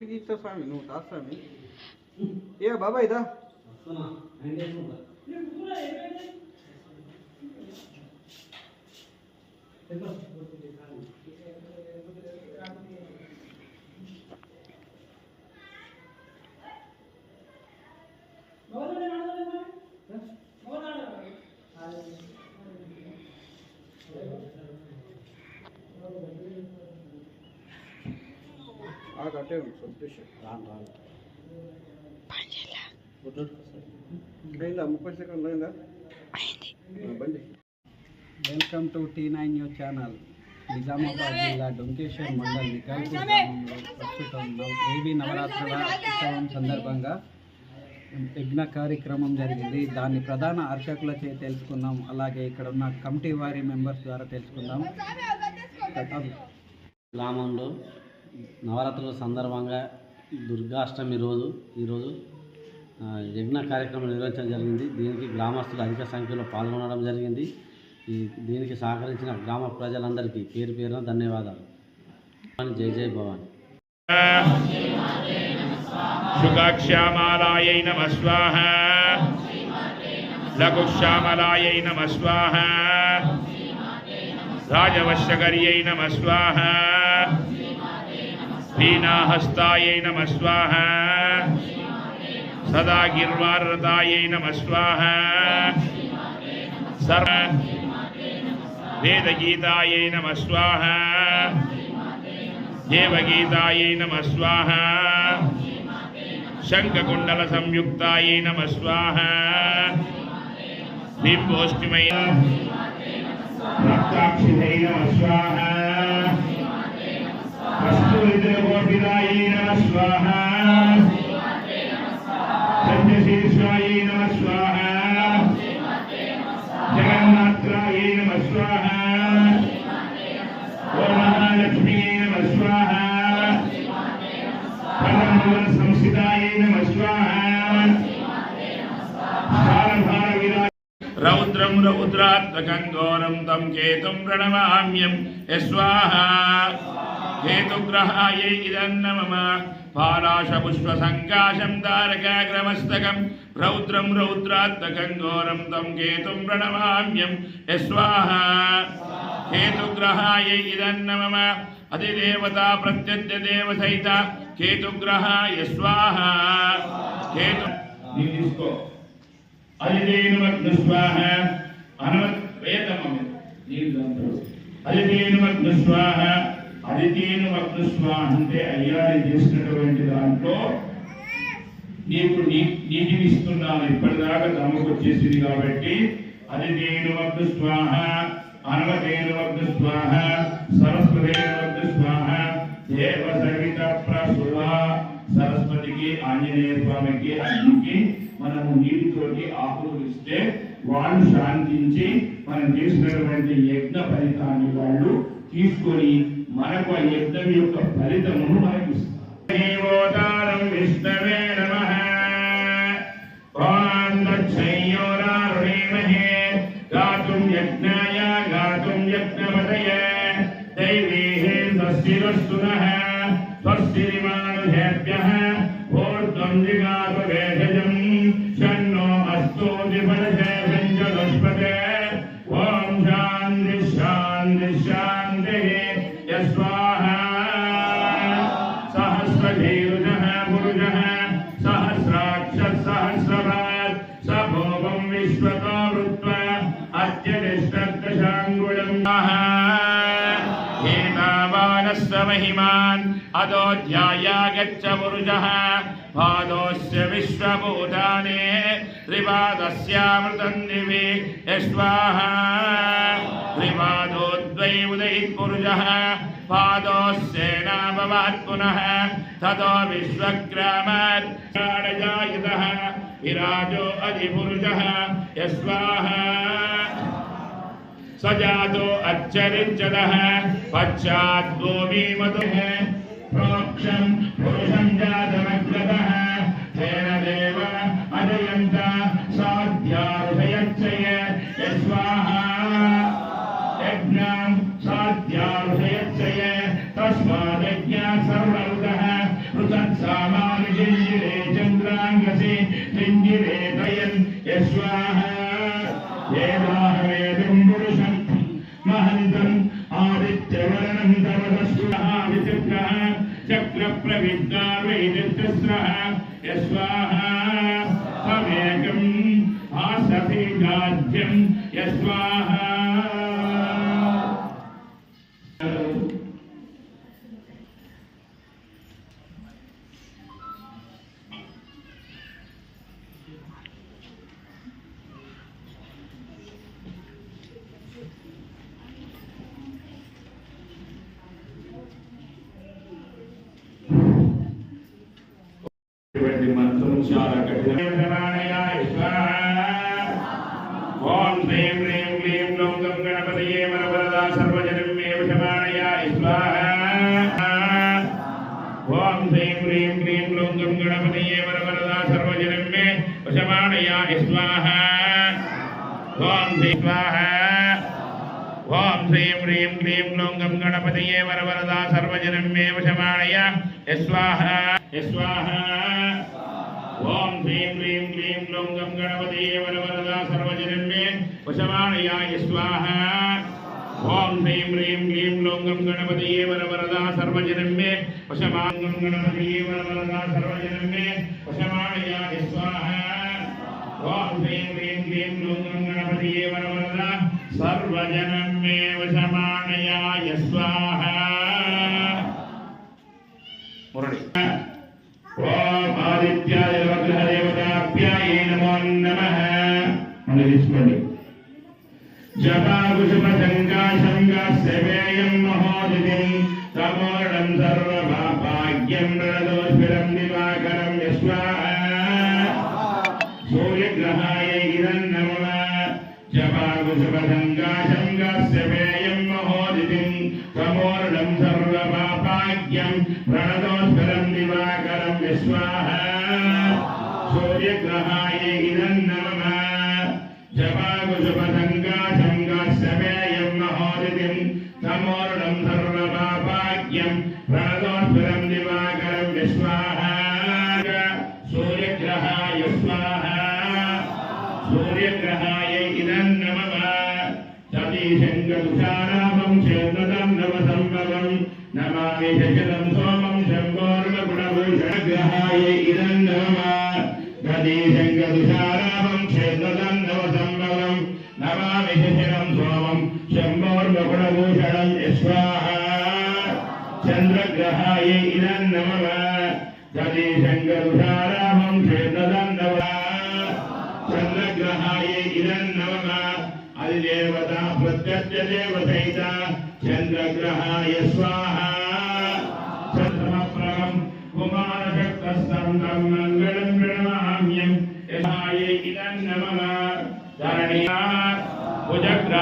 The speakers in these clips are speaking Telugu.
ಗೀತ ಸ್ವಾಮಿ ನೀವು ದಾಸ್ವಾಮಿ ಏ ಬಾಬಾ ಇದ Thank you. కట్టే ఉంది సంతోషం. అయిందా? ముప్పై సెకండ్లు అయిందా? ఆ, బండి. Welcome to T nine news channel. Nizamabad జిల్లా డొంకేశ్వర్ మండల్ నికాల్పూర్ గ్రామంలో ప్రస్తుతం నవ- దేవి నవరాత్రుల ఉత్సవం సందర్భంగా యజ్ఞ కార్యక్రమం జరిగింది. దాన్ని ప్రధాన అర్చకులచే తెలుసుకుందాం. అలాగే ఇక్కడ ఉన్న కమిటీ వారి మెంబర్స్ ద్వారా తెలుసుకుందాం. గ్రామంలో నవరాత్రుల సందర్భంగా దుర్గాష్టమి రోజు ఈరోజు యజ్ఞ కార్యక్రమం నిర్వహించడం జరిగింది. దీనికి గ్రామస్తులు అధిక సంఖ్యలో పాల్గొనడం జరిగింది. ఈ దీనికి సహకరించిన గ్రామ ప్రజలందరికీ పేరు పేరున ధన్యవాదాలు. జై జై భవాన్. శుకాక్షామాలాయై నమ స్వాహ. లఘుశ్యామలాయై నమ స్వాహ. రాజవశ్యకర్యై నమ స్వాహ. శ్రీనాహస్తాయై నమ స్వాహ. సదా గిర్వారతాయై నమ స్వాహ. సర్వ వేదగీతాయై నమ స్వాహ. దేవగీతాయై నమ స్వాహ. శంఖకుండల సంయుక్తాయై నమ స్వాహ. బింబోష్టిమయ రక్తాక్షిణై రౌద్రం రౌద్రాత్మకం ఘోరం తం కేతుం ప్రణమామ్యం యస్వాహా కేతుగ్రహాయై ఇదన్న మమ పారాశపుష్పసంకాశం తారకాగ్రమస్తకం రౌద్రం రౌద్రాత్మకం ఘోరం తం కేతుం ప్రణమామ్యం యస్వాహ కేతుగ్రహాయై ఇదన్న మమ అధిదేవతా ప్రత్యర్థ దేవ సహిత కేతుగ్రహాయ స్వాహ కేతు నీళ్ళు తీసుకో అధిదేనుమగ్న స్వాహ అనవత్ వేదమ్మ నీళ్ళు అధిదేనుమగ్న స్వాహ అధిదేనుమగ్న స్వాహ అంటే అయ్యారి చేసినటువంటి దాంట్లో నీకు నీ నీటిని ఇస్తున్నాను. ఇప్పటిదాకా దమ్మకు వచ్చేసింది కాబట్టి అది దేని వద్ద స్వాహ అనవదేను వద్ద స్వాహ సరస్వతేను వద్ద స్వాహ దేవ సవిత ప్రసువ సరస్వతికి ఆంజనేయ స్వామికి అన్నికి మనము నీటితోటి ఆకులు ఇస్తే వాళ్ళు శాంతించి మనం చేసినటువంటి యజ్ఞ ఫలితాన్ని వాళ్ళు తీసుకొని మనకు ఆ యజ్ఞం యొక్క ఫలితమును మనకి ఇస్తారు దేవోదారం విష్ణవే నమః ఓం దక్షయోరారుణేమహే గాతుం యజ్ఞాయ గాతుం యజ్ఞపతయే దైవీః స్వస్తిరస్తు నః స్వస్తిరిమానుషేభ్యः ఊర్ధ్వం జిగాతు వేషజం महिमान् अदोध्यायागच्छ पुरुषः पादोस्य विश्वभूताने त्रिपादस्यामृतन्निवे यस्वाहा। त्रिपादोद्वै उदयित् पुरुषः पादोस्येनाभवात् पुनः ततो विश्वग्रामात् जायितः विराजो अधिपुरुषः यस्वाहा। सजातो अच्छरिच्यतः पश्चात् गोमीमतुः प्रोक्षं यस्वाहा तमेकम् आसति राज्यं ఉన్నటువంటి మంత్రం చాలా కఠిన ఓం శ్రీం హ్రీం క్లీం లోం గం గణపతయే వరవరదా సర్వజనం మే విషమాణయాయ స్వాహ ఓం శ్రీం హ్రీం క్లీం లోం గం గణపతయే వరవరదా సర్వజనం మే విషమాణయాయ స్వాహ ఓం శ్రీ స్వాహ ఓం శ్రీం హ్రీం క్లీం లోం గం గణపతయే వరవరదా సర్వజనం మే విషమాణయ స్వాహ ఓం శ్రీం హ్రీం క్లీం గ్లౌం గం గణపతయే వరవరదా సర్వజనం మే స్వాహ ఓం శ్రీం హ్రీం క్లీం గ్లౌం గం గణపతయే వరవరదా సర్వజనం వశమాంగం గణపతయే వరవరదా సర్వజనం మే స్వాహ ఓం హ్రీం హ్రీం క్లీం గ్లూం గం గణపతియే వరవరద సర్వజనం వశమానయాయ స్వాహ మురళి. జపాకుశుభ సంకాశంగ సేవేయం మహోదితిం. తమోరణం సర్వభాగ్యం ஷங்கதிஷாராமம் க்ஷேத்ரதம் நவசம்பவம் நமாமி சிசிரம் சோமம் शम्भोर्मकुणभूषणम् स्वाहा चन्द्रग्रहाय इदं नमः तदेशङ्करुषारामं क्षेत्रदं नमः चन्द्रग्रहाय इदं नमः अल्देवता प्रत्यस्य देवते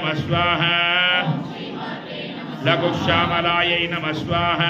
नमः स्वाहा लघुश्यामलायै नम स्वाह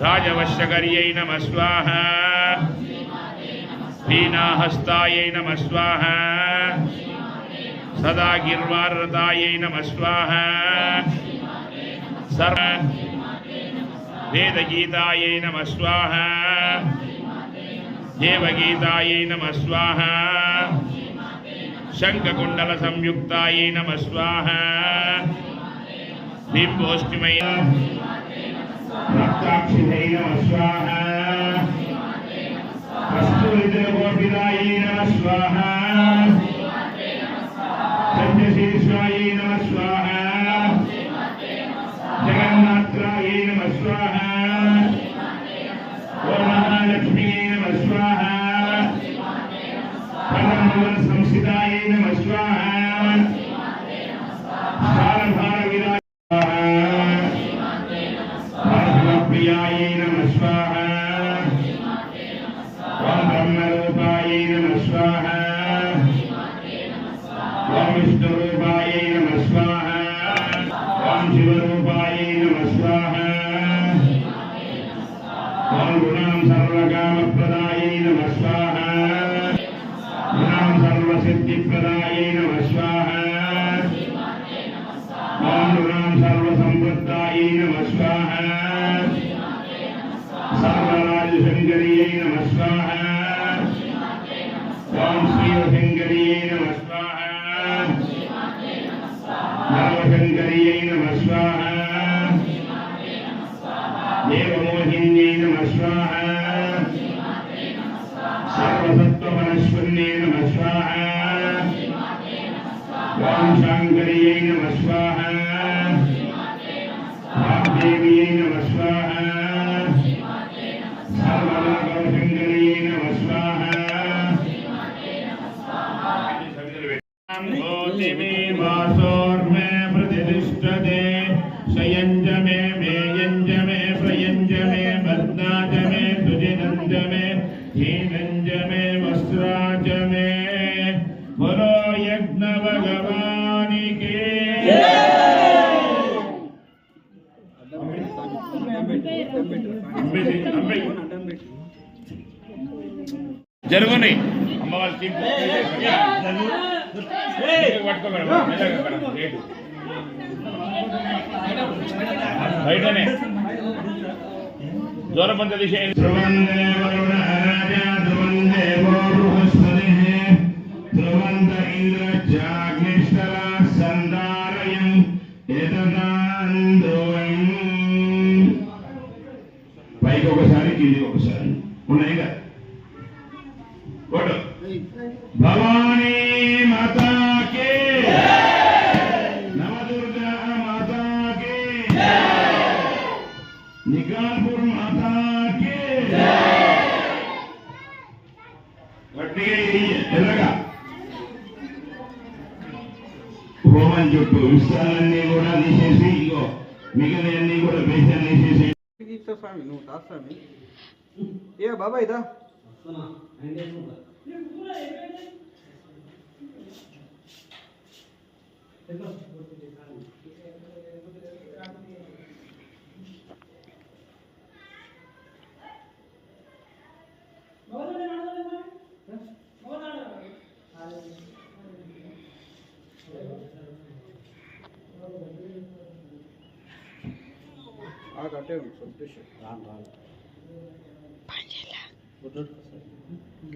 राजवश्यकर्यै नम स्वाह दीनाहस्ताय नम स्वाह सदा गिर्वाताय नम स्वाह वेदगीताय नम स्वाह देवगीताय नम नमः स्वाहा శంఖకుండల సంయుక్తాయై నమ స్వాహ. బింబోష్టిమై రక్తాక్షితై నమ స్వాహ. నమ స్వాహ. संस्थिताय नमः स्वाहा प्रियाय नमः स्वाहा ॐ ब्रह्मरूपाय नमः स्वाहा ॐ विष्णुरूपाय नमः स्वाहा ॐ शिवरूपाय नमः स्वाहा ॐ गुणां सर्वकामप्रदाय नमः स्वाहा सर्वसिद्धिप्रदायै नमः स्वाहा। ॐ ह्रां सर्वसम्पत्तायै नमः स्वाहा। स्वाहा। ॐ शिवशङ्कर्यै नमः स्वाहा। नवशङ्कर्यै स्वाहा। देवमोहिन्यै नमः स्वाहा। भूतिमे वासोर्मे प्रतिष्ठते शयञ्च मे मेयञ्च मे प्रयञ्च मे बध्नाच मे सुजिनञ्च मे हीनञ्च मे वस्त्राच मे बोलो यज्ञ भगवानि के అంబేసి అంబే జరుగుని అమ్మవారి తీర్పు పట్టుకోగలరు మెల్లగా అక్కడ గేటు బయటనే. దూరపంచ దిశ ధ్రువందే ఎర్రగా హోమం చుట్టూ కూడా తీసేసి ఇంకో మిగిలినవన్నీ కూడా బేసాన్ని తీసేసి. స్వామి నువ్వు దా స్వామి. ఏ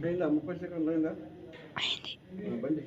అయిందా? ముప్పై సెకండ్లు అయిందా? బండి.